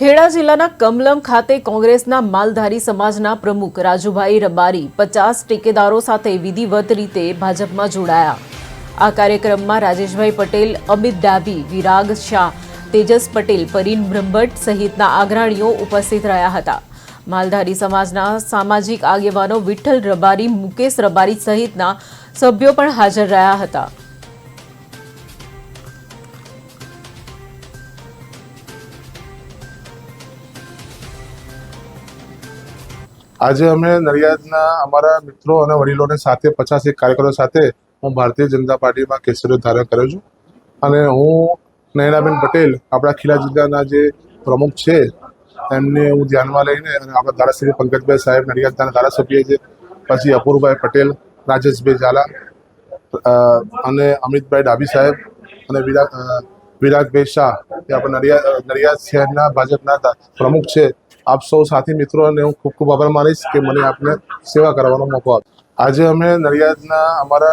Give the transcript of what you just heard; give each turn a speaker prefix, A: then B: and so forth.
A: ખેડા જિલ્લાના કમલમ ખાતે કોંગ્રેસના માલધારી સમાજના પ્રમુખ રાજુભાઈ રબારી પચાસ ટેકેદારો સાથે વિધિવત રીતે ભાજપમાં જોડાયા. આ કાર્યક્રમમાં રાજેશભાઈ પટેલ, અમિત ડાભી, વિરાગ શાહ, તેજસ પટેલ, પરીન બ્રહ્મભટ્ટ સહિતના આગ્રાણીઓ ઉપસ્થિત રહ્યા હતા. માલધારી સમાજના સામાજિક આગેવાનો વિઠ્ઠલ રબારી, મુકેશ રબારી સહિતના સભ્યો પણ હાજર રહ્યા હતા.
B: આજે અમે નડિયાદના અમારા મિત્રો અને વડીલોને સાથે પચાસ એક કાર્યકરો સાથે હું ભારતીય જનતા પાર્ટીમાં કેસરીઓ ધારણ કર્યો છું. અને હું નયનાબેન પટેલ આપણા ખીલા જિલ્લાના જે પ્રમુખ છે એમને હું ધ્યાનમાં લઈને અને આપણા ધારાસભ્ય પંકજભાઈ સાહેબ નડિયાદના ધારાસભ્ય છે પછી અપૂરભાઈ પટેલ રાજેશભાઈ ઝાલા અને અમિતભાઈ ડાભી સાહેબ અને વિરાગ અ, વિરાગભાઈ શાહ એ આપણા નડિયાદ નડિયાદ શહેરના ભાજપના પ્રમુખ છે આપ સૌ સાથી મિત્રોને હું ખૂબ ખૂબ આભાર માનીશ કે મને આપને સેવા કરવાનો મોકો આપ્યો. આજે અમે નડિયાદના અમારા